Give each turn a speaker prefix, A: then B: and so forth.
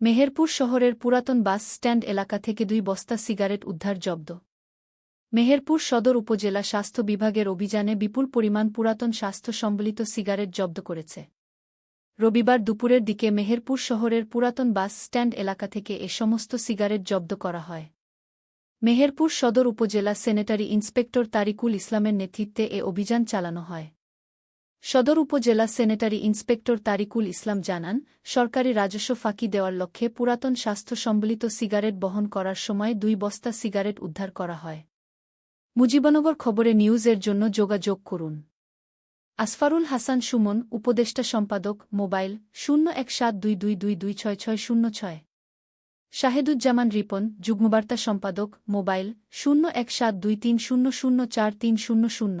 A: মেহেরপুর শহরের পুরাতন bus stand এলাকা থেকে দুই বস্তা সিগারেট উদ্ধার জব্দ। মেহেরপুর সদর উপজেলা স্বাস্থ্য বিভাগের অভিযানে বিপুল পরিমাণ পুরাতন স্বাস্থ্য সম্বলিত সিগারেট জব্দ করেছে। রবিবার দুপুরের দিকে মেহেরপুর শহরের পুরাতন বাস স্ট্যান্ড এলাকা থেকে এ সমস্ত সিগারেট জব্দ করা হয়। মেহেরপুর সদর উপজেলা সেনেটারি ইন্সপেক্টর তারিকুল ইসলামের নেতৃত্বে এ অভিযান চালানো হয়। সদর উপজেলা সেনেটারি ইন্সপেক্টর তারিকুল ইসলাম জানান, সরকারি রাজস্ব ফাঁকি দেওয়ার লক্ষ্যে পুরাতন স্বাস্থ্য সম্বলিত সিগারেট বহন করার সময় দুই বস্তা সিগারেট উদ্ধার করা হয়। মুজিবনগর খবরে নিউজের জন্য যোগাযোগ করুন। আসফারুল হাসান সুমন, উপদেষ্টা সম্পাদক, মোবাইল শূন্য এক সাত দুই দুই দুই দুই ছয় ছয় শূন্য ছয়। শাহেদুজ্জামান রিপন, যুগ্মবার্তা সম্পাদক, মোবাইল শূন্য এক সাত দুই তিন শূন্য শূন্য চার তিন শূন্য শূন্য।